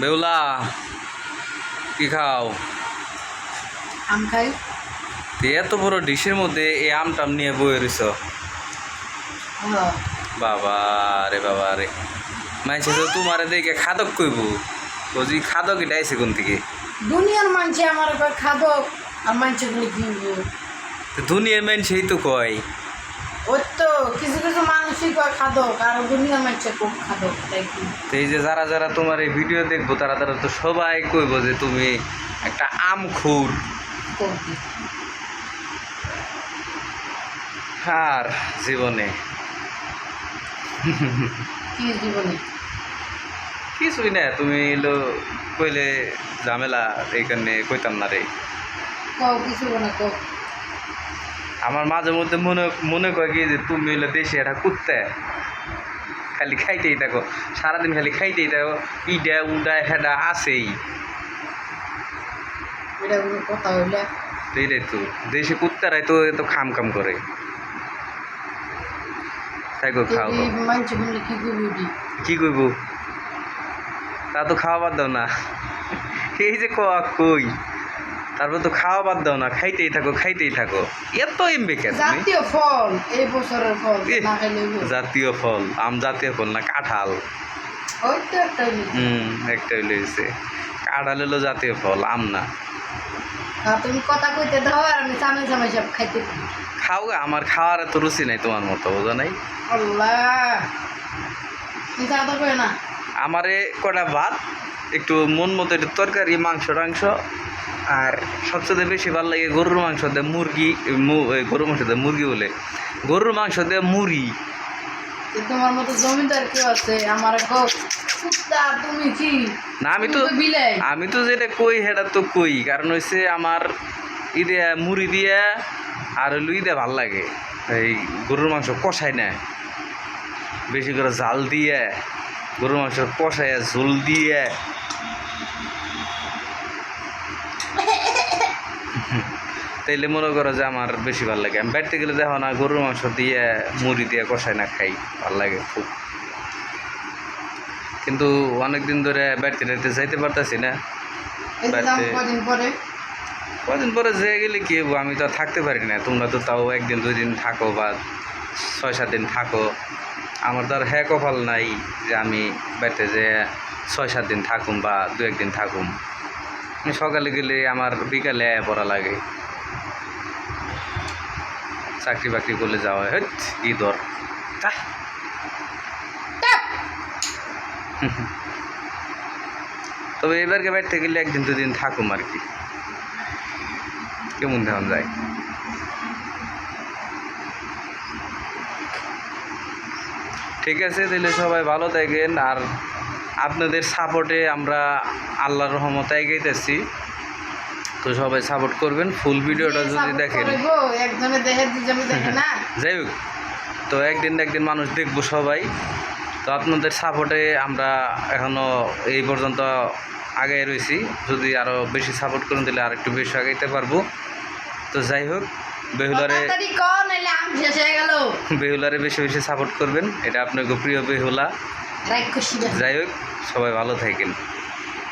বেউলা কি খাও? আম খাই। এত বড় ডিশের মধ্যে এই আম টাম নিয়ে বয়ে রইছ। বাবা রে বাবা রে। মাইছে তো তোমার দেখে খাদক কইব। বুঝি খাদক এটা আইছে কোন থেকে? দুনিয়ার মানছে আমার খাদক আর মানছে গুলি তো দুনিয়ার মেন সেই তো কয়। ওই তো কিছু কিছু মানুষই খাদক আর খুব খাদক তাই কি? এই যে যারা যারা তোমার এই ভিডিও দেখব তারা তারা তো সবাই কইব যে তুমি একটা আম খুর আর জীবনে। কি জীবনে? কিছুই না তুমি এলো কইলে ঝামেলা এইখানে কইতাম না রে। কিছু না আমার মাঝে মধ্যে মনে মনে করে কি যে তুমি হইলে দেশে এটা কুত্তে। খালি খাইতেই থাকো। সারাদিন খালি খাইতেই থাকো। ইডা উডা হেডা আছেই। এটাই তো। দেশে কুত্তারাই তো এত খাম খাম করে। খাও। কি করবি? তা তো খাওয়া বাদ দাও না। এই যে ক কই? তারপর তো খাওয়া বাদ দাও না খাইতেই থাকো খাইতেই থাকো। এত এমবে কেন জাতীয় ফল এই বছরের ফল। জাতীয় ফল আম জাতীয় ফল না কাঁঠাল। হুম একটা হইলে কাঁঠাল হলো জাতীয় ফল আম না। তুমি কথা কইতে দাও আর আমি সামনে সামনে সব খাইতে খাও আমার খাওয়ার এত রুচি নাই তোমার মতো বোঝা নাই? আল্লাহ! না? আমারে কটা ভাত? একটু মন মতো একটু তরকারি মাংস টাংস। আর সবচেয়ে বেশি ভালো লাগে গরুর মাংস দিয়ে মুরগি গরুর মাংস দিয়ে মুরগি বলে। গরুর মাংস দিয়ে মুড়ি। তো তোমার মতো জমিদার কেউ আছে? আমার তুমি কি? না আমি তো আমি তো যেটা কই সেটা তো কই। কারণ হচ্ছে আমার ই দিয়া মুড়ি দিয়া আর লুই দিয়া ভালো লাগে। এই গরুর মাংস কষাই না। বেশি করে জাল দিয়ে গরুর মাংস কষাইয়া ঝোল দিয়ে। তাইলে মনে করো যে আমার বেশি ভালো লাগে। আমি বেড়তে গেলে দেখো না গরুর মাংস দিয়ে মুড়ি দিয়ে কষাই না খাই ভালো লাগে খুব। কিন্তু অনেক দিন ধরে বেড়তে টেড়তে যাইতে পারতাছি না। বাড়িতে- কদিন পরে। যেয়ে গেলে কি আমি তো থাকতে পারি না। তোমরা তো তাও একদিন দুই দিন থাকো বা ছয় সাত দিন থাকো। আমার তো আর হ্যাঁ কপাল নাই যে আমি বেড়তে যে ছয় সাত দিন থাকুম বা দু একদিন থাকুম। আমি সকালে গেলে আমার বিকালে পড়া লাগে। চাকরি বাকরি করলে যাওয়া হয়। কি দর। তবে এবারকে বেড়তে গেলে একদিন দুদিন থাকুম আর কি। কেমন দেওয়া যায়। ঠিক আছে তাহলে সবাই ভালো থাকেন। আর আপনাদের সাপোর্টে আমরা আল্লাহর রহমতে এগিয়েতেছি তো সবাই সাপোর্ট করবেন ফুল ভিডিওটা যদি দেখেন। যাই হোক তো একদিন একদিন মানুষ দেখব সবাই। তো আপনাদের সাপোর্টে আমরা এখনও এই পর্যন্ত আগে রয়েছি। যদি আরও বেশি সাপোর্ট করেন তাহলে আর একটু বেশি আগাইতে পারব। তো যাই হোক বেহুলারে বেহুলারে বেশি বেশি সাপোর্ট করবেন। এটা আপনার প্রিয় বেহুলা। যাই হোক সবাই ভালো থাকেন।